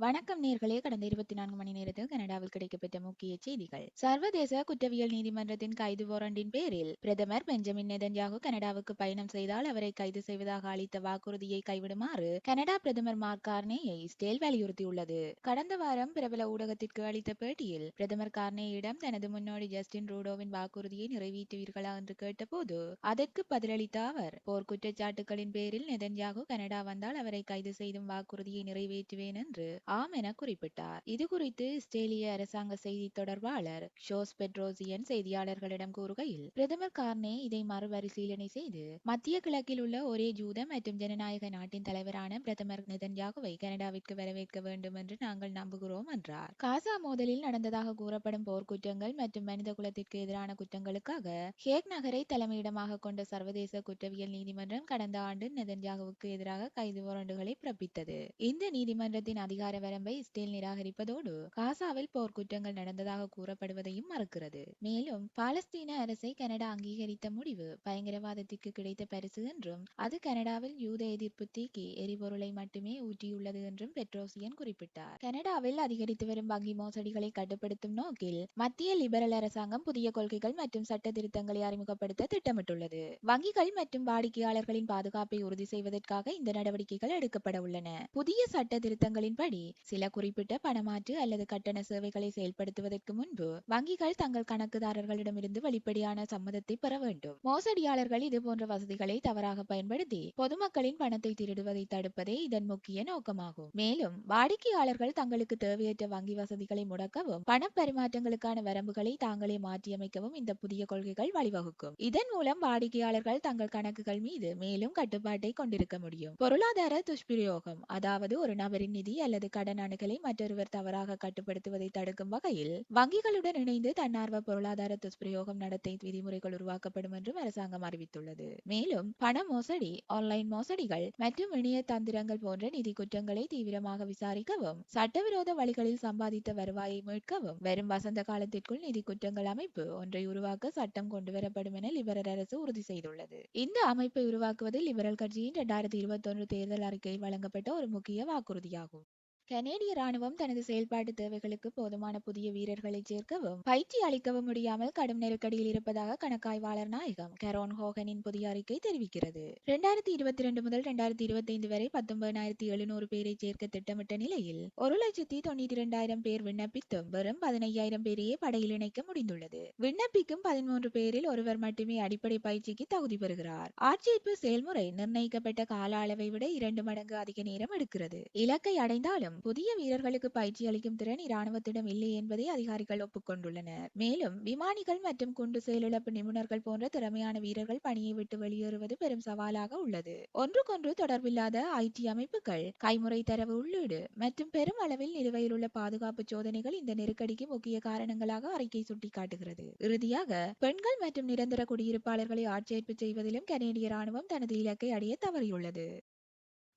வணக்கம் நேர்களே. கடந்த இருபத்தி நான்கு மணி நேரத்தில் கனடாவில் கிடைக்கப்பட்ட முக்கிய செய்திகள். சர்வதேச குற்றவியல் நீதிமன்றத்தின் கைது வாரண்டின் பேரில் பிரதமர் பெஞ்சமின் நெதன்யாகு கனடாவுக்கு பயணம் செய்தால் அவரை கைது செய்வதாக அளித்த வாக்குறுதியை கைவிடுமாறு கனடா பிரதமர் மார்க் கார்னேயை ஸ்டேல் வலியுறுத்தியுள்ளது. கடந்த வாரம் பிரபல ஊடகத்திற்கு அளித்த பேட்டியில் பிரதமர் கார்னேயிடம் தனது முன்னோடி ஜஸ்டின் ரூடோவின் வாக்குறுதியை நிறைவேற்றுவீர்களா என்று கேட்டபோது அதற்கு பதிலளித்த அவர் போர் குற்றச்சாட்டுகளின் பேரில் நெதன்யாகு கனடா வந்தால் அவரை கைது செய்தும் வாக்குறுதியை நிறைவேற்றுவேன் என்று ஆம் என குறிப்பிட்டார். இது குறித்து இஸ்ரேலிய அரசாங்க செய்தி தொடர்பாளர் ஷோஸ் பெட்ரோசியன் செய்தியாளர்களிடம் கூறுகையில் பிரதமர் கார்னே இதை மறுபரிசீலனை செய்து மத்திய கிழக்கில் உள்ள ஒரே ஜூத மற்றும் ஜனநாயக நாட்டின் தலைவரான பிரதமர் நிதன்யாகுவை கனடாவிற்கு வரவேற்க வேண்டும் என்று நாங்கள் நம்புகிறோம் என்றார். காசா மோதலில் நடந்ததாக கூறப்படும் போர்க்குற்றங்கள் மற்றும் மனித குலத்திற்கு எதிரான குற்றங்களுக்காக ஹேக் நகரை தலைமையிடமாக கொண்ட சர்வதேச குற்றவியல் நீதிமன்றம் கடந்த ஆண்டு நெதன்யாகுவுக்கு எதிராக கைது வாரண்டுகளை பிறப்பித்தது. இந்த நீதிமன்றத்தின் அதிகார வரம்பை இஸ்ரேல் நிராகரிப்பதோடு காசாவில் போர்க்குற்றங்கள் நடந்ததாக கூறப்படுவதையும் மறுக்கிறது. மேலும் பாலஸ்தீன அரசை கனடா அங்கீகரித்த முடிவு பயங்கரவாதத்திற்கு கிடைத்த பரிசு என்றும் அது கனடாவில் யூத எதிர்ப்பு தீக்கி எரிபொருளை மட்டுமே ஊற்றியுள்ளது என்றும் பெட்ரோசியன் குறிப்பிட்டார். கனடாவில் அதிகரித்து வரும் வங்கி மோசடிகளை கட்டுப்படுத்தும் நோக்கில் மத்திய லிபரல் அரசாங்கம் புதிய கொள்கைகள் மற்றும் சட்ட திருத்தங்களை அறிமுகப்படுத்த திட்டமிட்டுள்ளது. வங்கிகள் மற்றும் வாடிக்கையாளர்களின் பாதுகாப்பை உறுதி செய்வதற்காக இந்த நடவடிக்கைகள் எடுக்கப்பட உள்ளன. புதிய சட்ட திருத்தங்களின்படி சில குறிப்பிட்ட பணமாற்று அல்லது கட்டண சேவைகளை செயல்படுத்துவதற்கு முன்பு வங்கிகள் தங்கள் கணக்குதாரர்களிடமிருந்து வெளிப்படையான சம்மதத்தை பெற வேண்டும். மோசடியாளர்கள் இதுபோன்ற வசதிகளை தவறாக பயன்படுத்தி பொதுமக்களின் பணத்தை திருடுவதை தடுப்பதே இதன் முக்கிய நோக்கமாகும். மேலும் வாடிக்கையாளர்கள் தங்களுக்கு தேவையற்ற வங்கி வசதிகளை முடக்கவும் பண பரிமாற்றங்களுக்கான வரம்புகளை தாங்களே மாற்றியமைக்கவும் இந்த புதிய கொள்கைகள் வழிவகுக்கும். இதன் மூலம் வாடிக்கையாளர்கள் தங்கள் கணக்குகள் மீது மேலும் கட்டுப்பாட்டை கொண்டிருக்க முடியும். பொருளாதார துஷ்பிரயோகம் அதாவது ஒரு நபரின் நிதி அல்லது கடன் அணுகலை மற்றொருவர் தவறாக கட்டுப்படுத்துவதை தடுக்கும் வகையில் வங்கிகளுடன் இணைந்து தன்னார்வ பொருளாதார துஷ்பிரயோகம் நடத்தை விதிமுறைகள் உருவாக்கப்படும் என்றும் அரசாங்கம் அறிவித்துள்ளது. மேலும் பண மோசடி ஆன்லைன் மோசடிகள் மற்றும் இணைய தந்திரங்கள் போன்ற நிதி குற்றங்களை தீவிரமாக விசாரிக்கவும் சட்டவிரோத வழிகளில் சம்பாதித்த வருவாயை மீட்கவும் வரும் வசந்த காலத்திற்குள் நிதி குற்றங்கள் அமைப்பு ஒன்றை உருவாக்க சட்டம் கொண்டுவரப்படும் என லிபரல் அரசு உறுதி செய்துள்ளது. இந்த அமைப்பை உருவாக்குவது லிபரல் கட்சியின் இரண்டாயிரத்தி இருபத்தி ஒன்று தேர்தல் அறிக்கையில் வழங்கப்பட்ட ஒரு முக்கிய வாக்குறுதியாகும். கனேடிய ராணுவம் தனது செயல்பாட்டு தேவைகளுக்கு போதுமான புதிய வீரர்களை சேர்க்கவும் பயிற்சி அளிக்கவும் முடியாமல் கடும் நெருக்கடியில் இருப்பதாக கணக்காய்வாளர் நாயகம் கரோன் ஹோகனின் புதிய அறிக்கை தெரிவிக்கிறது. இரண்டாயிரத்தி இருபத்தி ரெண்டு முதல் இரண்டாயிரத்தி இருபத்தி ஐந்து வரை பத்தொன்பதாயிரத்தி எழுநூறு பேரை சேர்க்க திட்டமிட்ட நிலையில் ஒரு லட்சத்தி தொண்ணூத்தி இரண்டாயிரம் பேர் விண்ணப்பித்தும் வெறும் பதினையாயிரம் பேரையே படையில் இணைக்க முடிந்துள்ளது. விண்ணப்பிக்கும் பதிமூன்று பேரில் ஒருவர் மட்டுமே அடிப்படை பயிற்சிக்கு தகுதி பெறுகிறார். ஆட்சேர்ப்பு செயல்முறை நிர்ணயிக்கப்பட்ட கால அளவை விட இரண்டு மடங்கு அதிக நேரம் எடுக்கிறது. இலக்கை அடைந்தாலும் புதிய வீரர்களுக்கு பயிற்சி அளிக்கும் திறன் இராணுவத்திடம் இல்லை என்பதை அதிகாரிகள் ஒப்புக்கொண்டுள்ளனர். மேலும் விமானிகள் மற்றும் குண்டு செயலிழப்பு நிபுணர்கள் போன்ற திறமையான வீரர்கள் பணியை விட்டு வெளியேறுவது பெரும் சவாலாக உள்ளது. ஒன்றுக்கொன்று தொடர்பில்லாத ஐடி அமைப்புகள் கைமுறை தரவு உள்ளீடு மற்றும் பெரும் அளவில் நிலுவையில் உள்ள பாதுகாப்பு சோதனைகள் இந்த நெருக்கடிக்கு முக்கிய காரணங்களாக அறிக்கை சுட்டிக்காட்டுகிறது. இறுதியாக பெண்கள் மற்றும் நிரந்தர குடியிருப்பாளர்களை ஆட்சேர்ப்பு செய்வதிலும் கனேடிய ராணுவம் தனது இலக்கை அடைய தவறியுள்ளது.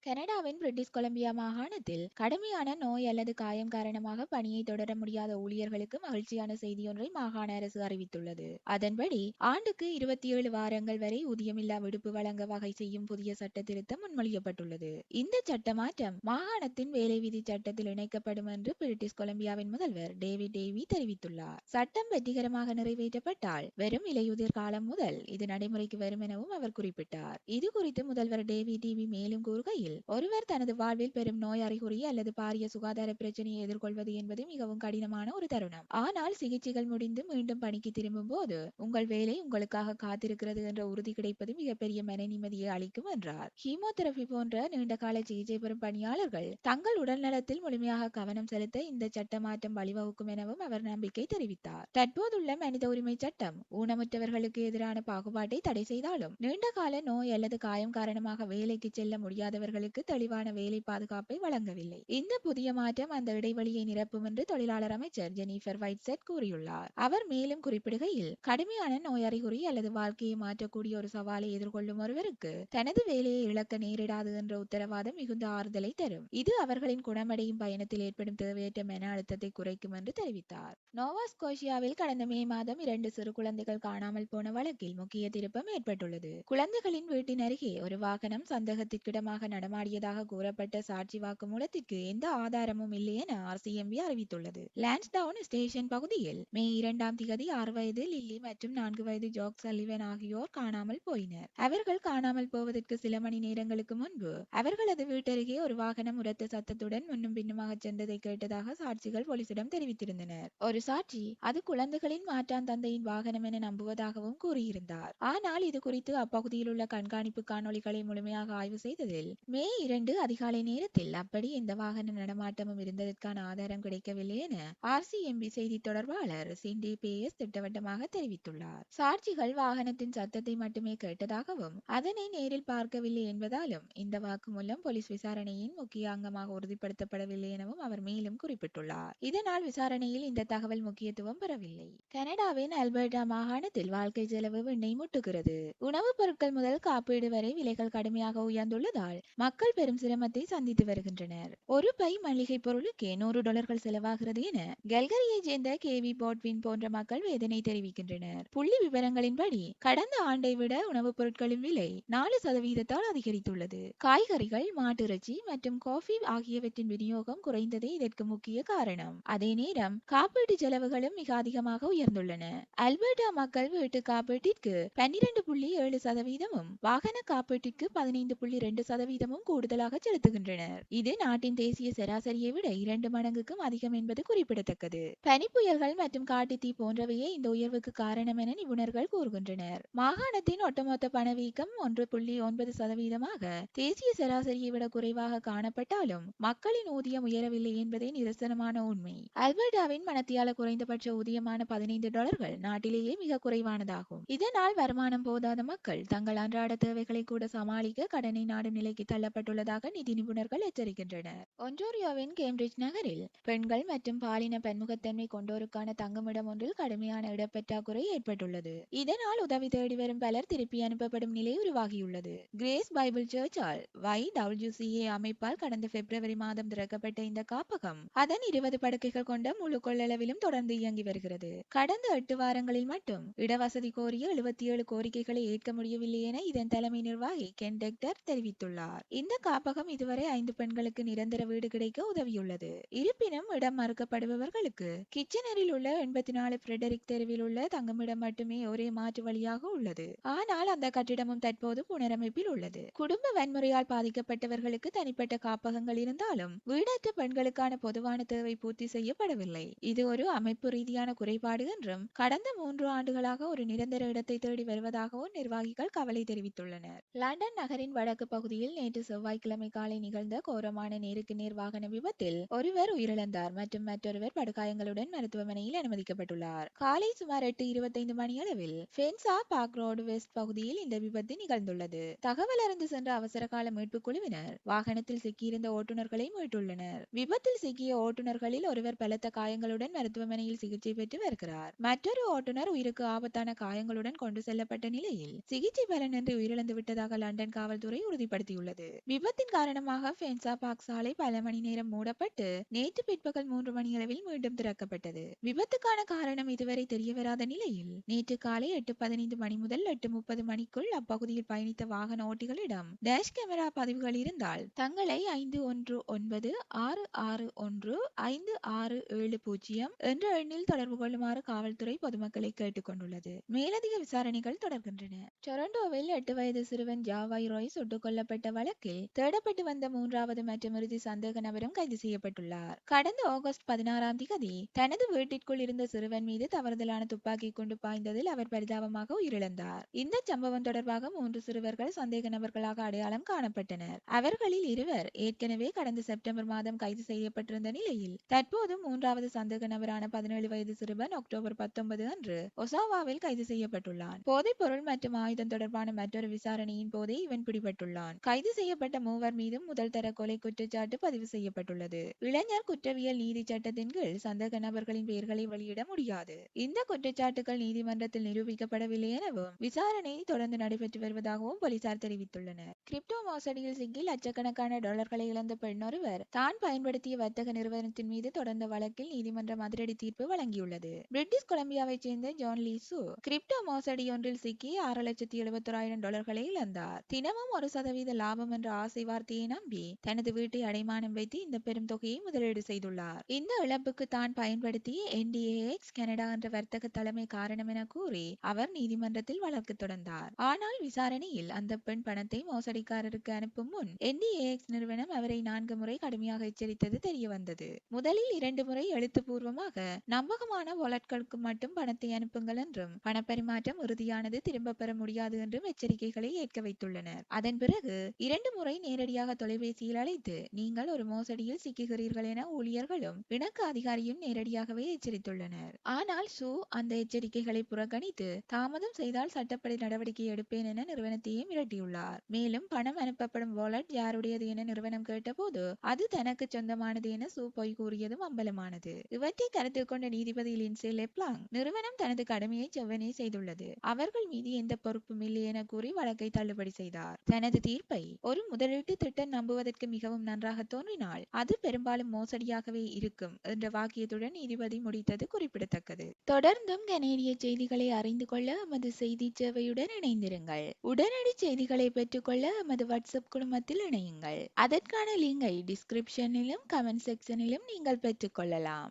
கனடாவின் பிரிட்டிஷ் கொலம்பியா மாகாணத்தில் கடுமையான நோய் அல்லது காயம் காரணமாக பணியை தொடர முடியாத ஊழியர்களுக்கு மகிழ்ச்சியான செய்தியொன்றை மாகாண அரசு அறிவித்துள்ளது. அதன்படி ஆண்டுக்கு இருபத்தி ஏழு வாரங்கள் வரை ஊதியமில்லா விடுப்பு வழங்க வகை செய்யும் புதிய சட்ட திருத்தம் முன்மொழியப்பட்டுள்ளது. இந்த சட்ட மாற்றம் மாகாணத்தின் வேலை விதி சட்டத்தில் இணைக்கப்படும் என்று பிரிட்டிஷ் கொலம்பியாவின் முதல்வர் டேவிட் டேவி தெரிவித்துள்ளார். சட்டம் வெற்றிகரமாக நிறைவேற்றப்பட்டால் வெறும் இலையுதிர் காலம் முதல் இது நடைமுறைக்கு வரும் எனவும் அவர் குறிப்பிட்டார். இது குறித்து முதல்வர் டேவி டிவி மேலும் கூறுகையில் ஒருவர் தனது வாழ்வில் பெரும் நோய் அறிகுறி அல்லது பாரிய சுகாதார பிரச்சனையை எதிர்கொள்வது என்பது மிகவும் கடினமான ஒரு தருணம். ஆனால் சிகிச்சைகள் முடிந்து மீண்டும் பணிக்கு திரும்பும் போது உங்கள் வேலை உங்களுக்காக காத்திருக்கிறது என்ற உறுதி கிடைப்பது மிகப்பெரிய மன நிம்மதியை அளிக்கும் என்றார். ஹீமோதெரபி போன்ற நீண்டகால சிகிச்சை பெறும் பணியாளர்கள் தங்கள் உடல் நலத்தில் முழுமையாக கவனம் செலுத்த இந்த சட்ட மாற்றம் வழிவகுக்கும் எனவும் அவர் நம்பிக்கை தெரிவித்தார். தற்போதுள்ள மனித உரிமை சட்டம் ஊனமுற்றவர்களுக்கு எதிரான பாகுபாட்டை தடை செய்தாலும் நீண்டகால நோய் அல்லது காயம் காரணமாக வேலைக்கு செல்ல முடியாதவர்கள் தொழிலாளர்களுக்கு தெளிவான வேலை பாதுகாப்பை வழங்கவில்லை. இந்த புதிய மாற்றம் அந்த இடைவெளியை நிரப்பும் என்று தொழிலாளர் அமைச்சர் ஜெனிஃபர் வைட்செட் கூறியுள்ளார். அவர் மேலும் குறிப்பிடுகையில் கடுமையான நோய் அறிகுறி அல்லது வாழ்க்கையை மாற்றக்கூடிய ஒரு சவாலை எதிர்கொள்ளும் ஒருவருக்கு தனது வேலையை இழக்க நேரிடாது என்ற உத்தரவாதம் மிகுந்த ஆறுதலை தரும். இது அவர்களின் குணமடையும் பயணத்தில் ஏற்படும் தேவையற்ற மன அழுத்தத்தை குறைக்கும் என்று தெரிவித்தார். நோவா ஸ்கோஷியாவில் கடந்த மே மாதம் இரண்டு சிறு குழந்தைகள் காணாமல் போன வழக்கில் முக்கிய திருப்பம் ஏற்பட்டுள்ளது. குழந்தைகளின் வீட்டின் அருகே ஒரு வாகனம் சந்தேகத்திற்கிடமாக நடமாட்டம் நடமாடியதாக கூறப்பட்ட சாட்சி வாக்குமூலத்திற்கு எந்த ஆதாரமும் இல்லை என ஆர்சிஎம்பி அறிவித்துள்ளது. லான்ஸ்டவுன் ஸ்டேஷன் பகுதியில் மே இரண்டாம் திகதி ஆறு வயது லில்லி மற்றும் நான்கு வயது ஜாக் சல்லிவன் ஆகியோர் காணாமல் போயினர். அவர்கள் காணாமல் போவதற்கு சில மணி நேரங்களுக்கு முன்பு அவர்களது வீட்டருகே ஒரு வாகனம் உரத்த சத்தத்துடன் முன்னும் பின்னுமாக சென்றதை கேட்டதாக சாட்சிகள் போலீசிடம் தெரிவித்திருந்தனர். ஒரு சாட்சி அது குழந்தைகளின் மாற்றான் தந்தையின் வாகனம் என நம்புவதாகவும் கூறியிருந்தார். ஆனால் இது குறித்து அப்பகுதியில் உள்ள கண்காணிப்பு காணொளிகளை முழுமையாக ஆய்வு செய்ததில் மே இரண்டு அதிகாலை நேரத்தில் அப்படி எந்த வாகன நடமாட்டமும் இருந்ததற்கான ஆதாரம் கிடைக்கவில்லை என ஆர்சிஎம்பி செய்தி தொடர்பாளர் சிண்டி பேஎஸ் திட்டவட்டமாக தெரிவித்துள்ளார். சாட்சிகள் வாகனத்தின் சத்தத்தை மட்டுமே கேட்டதாகவும் அதனை நேரில் பார்க்கவில்லை என்பதாலும் இந்த வாக்குமூலம் போலீஸ் விசாரணையின் முக்கிய அங்கமாக உறுதிப்படுத்தப்படவில்லை எனவும் அவர் மேலும் குறிப்பிட்டுள்ளார். இதனால் விசாரணையில் இந்த தகவல் முக்கியத்துவம் பெறவில்லை. கனடாவின் அல்பர்டா மாகாணத்தில் வாழ்க்கை செலவு விண்ணை முட்டுகிறது. உணவுப் பொருட்கள் முதல் காப்பீடு வரை விலைகள் கடுமையாக உயர்ந்துள்ளதால் மக்கள் பெரும் சிரமத்தை சந்தித்து வருகின்றனர். ஒரு பை மளிகை பொருளுக்கே நூறு டாலர்கள் செலவாகிறது என கல்கரியை சேர்ந்த கேவி போட்வின் போன்ற மக்கள் வேதனை தெரிவிக்கின்றனர். புள்ளி விவரங்களின்படி கடந்த ஆண்டை விட உணவுப் பொருட்களின் விலை நாலு சதவீதத்தால் அதிகரித்துள்ளது. காய்கறிகள் மாட்டிறைச்சி மற்றும் காஃபி ஆகியவற்றின் விநியோகம் குறைந்ததே இதற்கு முக்கிய காரணம். அதே நேரம் காப்பீட்டு செலவுகளும் மிக அதிகமாக உயர்ந்துள்ளன. அல்பர்டா மக்கள் வீட்டு காப்பீட்டிற்கு பன்னிரண்டு புள்ளி ஏழு சதவீதமும் வாகன காப்பீட்டிற்கு பதினைந்து புள்ளி இரண்டு சதவீதமும் கூடுதலாக செலுத்துகின்றனர். இது நாட்டின் தேசிய சராசரியை விட இரண்டு மடங்குக்கும் அதிகம் என்பது குறிப்பிடத்தக்கது. பனிப்புயல்கள் மற்றும் காட்டுத்தீ போன்றவையே இந்த உயர்வுக்கு காரணம் என நிபுணர்கள் கூறுகின்றனர். மாகாணத்தின் ஒட்டுமொத்த பணவீக்கம் ஒன்று புள்ளி ஒன்பது சதவீதமாக தேசிய சராசரியை விட குறைவாக காணப்பட்டாலும் மக்களின் ஊதியம் உயரவில்லை என்பதே நிதர்சனமான உண்மை. அல்பர்டாவின் மனத்தியால குறைந்தபட்ச ஊதியமான பதினைந்து டாலர்கள் நாட்டிலேயே மிக குறைவானதாகும். இதனால் வருமானம் போதாத மக்கள் தங்கள் அன்றாட தேவைகளை கூட சமாளிக்க கடனை நாடும் நிலைக்கு கொள்ளப்பட்டுள்ளதாக நிதி நிபுணர்கள் எச்சரிக்கின்றனர். ஒன்டோரியோவின் கேம்பிரிட்ஜ் நகரில் பெண்கள் மற்றும் பாலின பன்முகத்தன்மை கொண்டோருக்கான தங்குமிடம் ஒன்றில் கடுமையான இடப்பற்றாக்குறை ஏற்பட்டுள்ளது. இதனால் உதவி தேடி வரும் பலர் திருப்பி அனுப்பப்படும் நிலை உருவாகியுள்ளது. கிரேஸ் பைபிள் சர்ச்சால் வை டபிள்யூசிஏ அமைப்பால் கடந்த பிப்ரவரி மாதம் திறக்கப்பட்ட இந்த காப்பகம் அதன் இருபது படுக்கைகள் கொண்ட முழு கொள்ளளவிலும் தொடர்ந்து இயங்கி வருகிறது. கடந்த எட்டு வாரங்களில் மட்டும் இடவசதி கோரிய எழுபத்தி ஏழு கோரிக்கைகளை ஏற்க முடியவில்லை என இதன் தலைமை நிர்வாகி கென் டெக்டர் தெரிவித்துள்ளார். இந்த காப்பகம் இதுவரை ஐந்து பெண்களுக்கு நிரந்தர வீடு கிடைக்க உதவியுள்ளது. இருப்பினும் இடம் மறுக்கப்படுபவர்களுக்கு கிச்சனரில் உள்ள எண்பத்தி நாலு பிரெடரிக் தெருவில் உள்ள தங்குமிடம் மட்டுமே ஒரே மாற்று வழியாக உள்ளது. ஆனால் அந்த கட்டிடமும் தற்போது புனரமைப்பில் உள்ளது. குடும்ப வன்முறையால் பாதிக்கப்பட்டவர்களுக்கு தனிப்பட்ட காப்பகங்கள் இருந்தாலும் வீடற்ற பெண்களுக்கான பொதுவான தேவை பூர்த்தி செய்யப்படவில்லை. இது ஒரு அமைப்பு ரீதியான குறைபாடு என்றும் கடந்த மூன்று ஆண்டுகளாக ஒரு நிரந்தர இடத்தை தேடி வருவதாகவும் நிர்வாகிகள் கவலை தெரிவித்துள்ளனர். லண்டன் நகரின் வடக்கு பகுதியில் நேற்று செவ்வாய்க்கிழமை காலை நிகழ்ந்த கோரமான நேருக்கு நேர் வாகன விபத்தில் ஒருவர் உயிரிழந்தார் மற்றும் மற்றொருவர் படுகாயங்களுடன் மருத்துவமனையில் அனுமதிக்கப்பட்டுள்ளார். காலை சுமார் எட்டு இருபத்தைந்து மணியளவில் ஃபென்சா பார்க் ரோடு வெஸ்ட் பகுதியில் இந்த விபத்து நிகழ்ந்துள்ளது. தகவல் அறிந்து சென்ற அவசர கால மீட்பு குழுவினர் வாகனத்தில் சிக்கியிருந்த ஓட்டுநர்களை மீட்டுள்ளனர். விபத்தில் சிக்கிய ஓட்டுநர்களில் ஒருவர் பலத்த காயங்களுடன் மருத்துவமனையில் சிகிச்சை பெற்று வருகிறார். மற்றொரு ஓட்டுநர் உயிருக்கு ஆபத்தான காயங்களுடன் கொண்டு செல்லப்பட்ட நிலையில் சிகிச்சை பலனின்றி உயிரிழந்து விட்டதாக லண்டன் காவல்துறை உறுதிப்படுத்தியுள்ளது. விபத்தின் காரணமாக ஃபென்சா பார்க் சாலை பல மணி நேரம் மூடப்பட்டு நேற்று பிற்பகல் மூன்று மணியளவில் மீண்டும் திறக்கப்பட்டது. விபத்துக்கான காரணம் இதுவரை தெரியவராத நிலையில் நேற்று காலை எட்டு பதினைந்து மணி முதல் எட்டு முப்பது மணிக்குள் அப்பகுதியில் பயணித்த வாகன ஓட்டிகளிடம் டேஷ் கேமரா பதிவுகள் இருந்தால் தங்களை ஐந்து ஒன்று ஒன்பது ஆறு ஆறு ஒன்று ஐந்து ஆறு ஏழு பூஜ்ஜியம் என்ற எண்ணில் தொடர்பு கொள்ளுமாறு காவல்துறை பொதுமக்களை கேட்டுக்கொண்டுள்ளது மேலதிக விசாரணைகள் தொடர்கின்றன. டொரண்டோவில் எட்டு வயது சிறுவன் ஜாவாய் ராய் சுட்டுக் கொல்லப்பட்ட வழக்கு வழக்கில் தேடப்பட்டு வந்த மூன்றாவது மற்றும் இறுதி சந்தேக நபரும் கைது செய்யப்பட்டுள்ளார். கடந்த ஆகஸ்ட் பதினாறாம் தேதி தனது வீட்டிற்குள் இருந்த சிறுவன் மீது தவறுதலான துப்பாக்கி கொண்டு பாய்ந்ததில் அவர் பரிதாபமாக உயிரிழந்தார். இந்த சம்பவம் தொடர்பாக மூன்று சிறுவர்கள் சந்தேக நபர்களாக அடையாளம் காணப்பட்டனர். அவர்களில் இருவர் ஏற்கனவே கடந்த செப்டம்பர் மாதம் கைது செய்யப்பட்டிருந்த நிலையில் தற்போது மூன்றாவது சந்தேக நபரான பதினேழு வயது சிறுவன் அக்டோபர் பத்தொன்பது அன்று ஒசாவாவில் கைது செய்யப்பட்டுள்ளான். போதைப் பொருள் மற்றும் ஆயுதம் தொடர்பான மற்றொரு விசாரணையின் போதே இவன் பிடிபட்டுள்ளான். கைது செய்ய செய்யப்பட்ட மூவர் மீதும் முதல் தர கொலை குற்றச்சாட்டு பதிவு செய்யப்பட்டுள்ளது. இளைஞர் குற்றவியல் நீதி சட்டத்தின் கீழ் சந்தேக நபர்களின் பெயர்களை வெளியிட முடியாது. இந்த குற்றச்சாட்டுகள் நீதிமன்றத்தில் நிரூபிக்கப்படவில்லை எனவும் விசாரணை தொடர்ந்து நடைபெற்று வருவதாகவும் போலீசார் தெரிவித்துள்ளனர். கிரிப்டோ மோசடியில் சிக்கி லட்சக்கணக்கான டாலர்களை இழந்த பெண்ணொருவர் தான் பயன்படுத்திய வர்த்தக நிறுவனத்தின் மீது தொடர்ந்த வழக்கில் நீதிமன்றம் அதிரடி தீர்ப்பு வழங்கியுள்ளது. பிரிட்டிஷ் கொலம்பியாவைச் சேர்ந்த ஜான் லீசு கிரிப்டோ மோசடி ஒன்றில் சிக்கி ஆறு லட்சத்தி எழுபத்தோராயிரம் டாலர்களை இழந்தார். தினமும் ஒரு சதவீத லாபம் கிடைக்கும் என்ற ஆசை வார்த்தையை நம்பி தனது வீட்டை அடைமானம் வைத்து இந்த பெரும் தொகையை முதலீடு செய்துள்ளார். இந்த இழப்புக்கு தான் பயன்படுத்தி என்டிஏஎக்ஸ் கனடா என்ற வர்த்தக தலைமை காரணம் என கூறி அவர் நீதிமன்றத்தில் வழக்கு தொடர்ந்தார். ஆனால் விசாரணையில் அந்த பெண் பணத்தை மோசடிக்காரருக்கு அனுப்பும் முன் என்டிஏஎக்ஸ் நிறுவனம் அவரை நான்கு முறை கடுமையாக எச்சரித்தது தெரிய வந்தது முதலில் இரண்டு முறை எழுத்துப்பூர்வமாக நம்பகமான வாலட்களுக்கு மட்டும் பணத்தை அனுப்புங்கள் என்றும் பணப்பரிமாற்றம் உறுதியானது திரும்ப பெற முடியாது என்றும் எச்சரிக்கைகளை ஏற்க வைத்துள்ளனர். அதன் பிறகு இரண்டு இரண்டு முறை நேரடியாக தொலைபேசியில் அழைத்து நீங்கள் ஒரு மோசடியில் சிக்குகிறீர்கள் என ஊழியர்களும் இணக்க அதிகாரியும் நேரடியாகவே எச்சரித்துள்ளனர். ஆனால் சு அந்த எச்சரிக்கைகளை புறக்கணித்து தாமதம் செய்தால் சட்டப்படி நடவடிக்கை எடுப்பேன் என நிறுவனத்தையும் மிரட்டியுள்ளார். மேலும் பணம் அனுப்பப்படும் வாலெட் யாருடையது என நிறுவனம் கேட்டபோது அது தனக்கு சொந்தமானது என சு பொய் கூறியதும் அம்பலமானது. இவற்றை கருத்தில் கொண்ட நீதிபதி லின்சே லெப்லாங் நிறுவனம் தனது கடமையை செவ்வனே செய்துள்ளது. அவர்கள் மீது எந்த பொறுப்பும் இல்லை என கூறி வழக்கை தள்ளுபடி செய்தார். தனது தீர்ப்பை ஒரு முதலீட்டு திட்டம் நம்புவதற்கு மிகவும் நன்றாக தோன்றினால் அது பெரும்பாலும் மோசடியாகவே இருக்கும் என்ற வாக்கியத்துடன் நீதிபதி முடித்தது குறிப்பிடத்தக்கது. தொடர்ந்தும் கனேடிய செய்திகளை அறிந்து கொள்ள எமது செய்தி சேவையுடன் இணைந்திருங்கள். உடனடி செய்திகளை பெற்றுக்கொள்ள எமது வாட்ஸ்அப் குழுமத்தில் இணையுங்கள். அதற்கான லிங்கை டிஸ்கிரிப்ஷனிலும் கமெண்ட் செக்ஷனிலும் நீங்கள் பெற்றுக்கொள்ளலாம்